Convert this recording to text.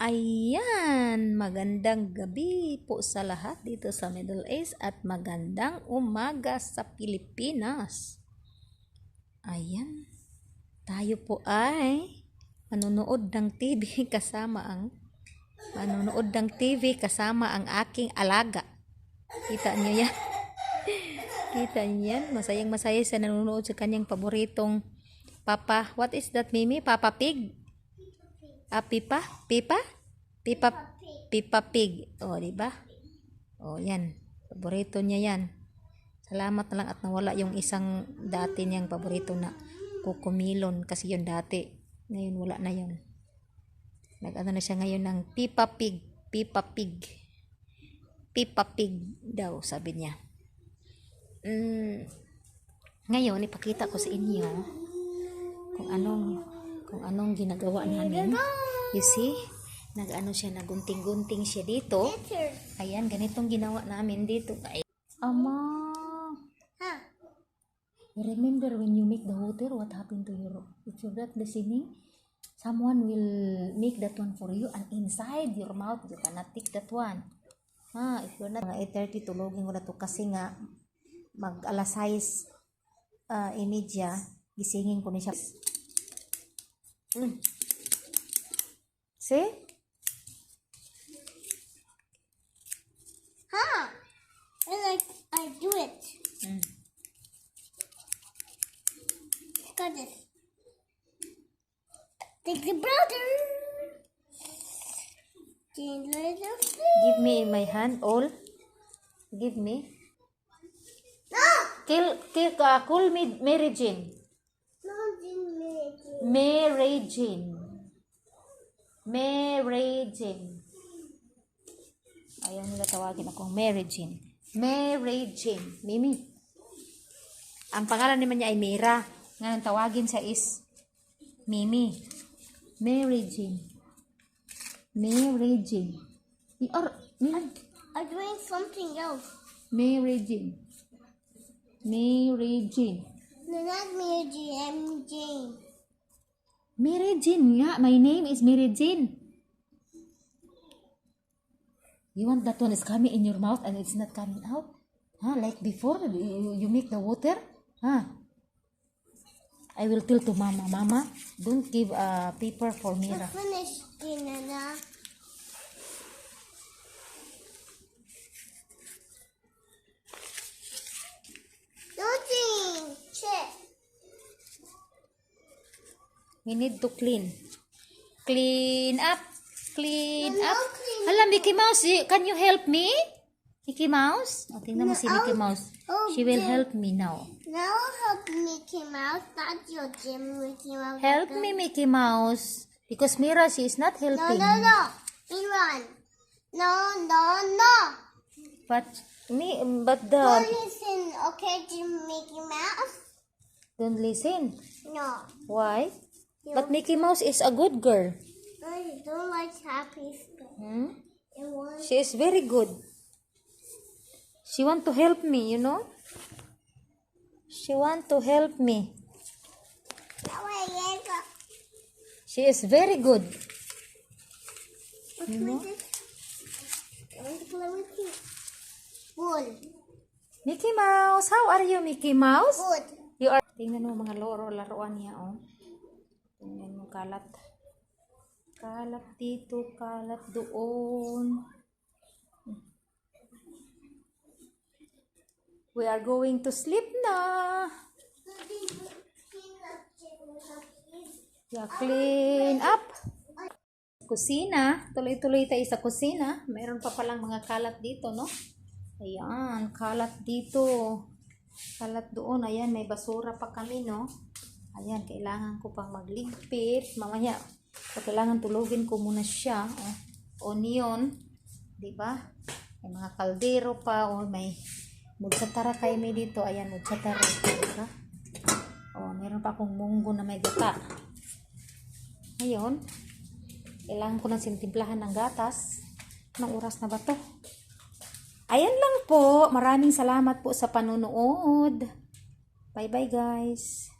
Ayan, magandang gabi po sa lahat dito sa Middle East at magandang umaga sa Pilipinas. Ayan, tayo po ay manonood ng TV kasama ang manonood ng TV kasama ang aking alaga. Kita niyo yan? Kita niyo yan? Masayang masaya siya nanonood sa kanyang paboritong Papa, what is that, Mimi? Papa Pig? Ah, Pipa? Pipa? Pipa, Pipa Pig. O, di ba? O, yan. Paborito niya yan. Salamat na lang at nawala yung isang dati niyang paborito na kukumilon kasi yun dati. Ngayon wala na yun. Nag-ano na siya ngayon ng Pipa Pig. Pipa Pig. Pipa Pig daw, sabi niya. Mm, ngayon, ipakita ko sa inyo kung anong kung anong ginagawa namin. You see? Nag-ano siya, nagunting-gunting siya dito. Ayan, ganitong ginawa namin dito. Ay, Ama! Remember when you make the water, what happened to your... If you're not listening, someone will make that one for you and inside your mouth, you cannot take that one. Ha, if you're not... Mga 8.30, tulogin ko na to kasi nga mag alas 6 uh, imedya, gisingin ko ni siya. Mm. See? Huh? I like I do it. Mm. Got this. Take the brother. Give me in my hand all. Give me. No! Kill, kill, uh, cool me, Mary Jane. No, didn't make it. Mary Jane. Mary Jane. Ayaw nila tawagin akong Mary Jane. Mary Jane. Mimi. Ang pangalan naman niya ay Mira. Ngayon tawagin siya is Mimi. Mary Jane. Mary Jane. Or, Mary, I'm doing something else. Mary Jane. Mary Jane. No, not Mary Jane. I'm Jane. Mary Jane nga. My name is Mary Jane. You want that one is coming in your mouth and it's not coming out? Huh? Like before, you, you make the water? Huh? I will tell to mama, mama, don't give a paper for I Mira. finished dinner now. Nothing. We need to clean. Clean up. Clean No, up. clean Hala, Mickey Mouse, can you help me? Mickey Mouse? O, tingnan mo No, si Mickey I'll- Mouse. I'll She will help me now. Now help Mickey Mouse. Not your Jim Mickey Mouse. Help me, Mickey Mouse. Because Mira, she is not No, helping. no, no. Me run. No, no, no. But me, but the Don't listen, okay, Jim Mickey Mouse? don't listen. No. Why? But Mickey Mouse is a good girl. I don't like happy stuff. Hmm? She is very good. She want to help me, you know. She want to help me. She is very good. Mickey Mouse, how are you, Mickey Mouse? Good. You are. Tingnan mo mga loro, laruan niya, oh. Tingnan mo kalat. Kalat dito, kalat doon. We are going to sleep na. Clean up. Kusina. Tuloy-tuloy tayo sa kusina. Mayroon pa palang mga kalat dito, no? Ayan, kalat dito. Kalat doon. Ayan, may basura pa kami, no? Ayan, kailangan ko pang magligpit. Mamaya, so kailangan tulugin ko muna siya. Oh, onion. di ba? May mga kaldero pa. O may mudsatara kayo may dito. Ayan, mudsatara. Diba? O, meron pa akong munggo na may gata. Ngayon, kailangan ko na sintimplahan ng gatas. Anong oras na ba to? Ayan lang po. Maraming salamat po sa panonood. Bye-bye guys.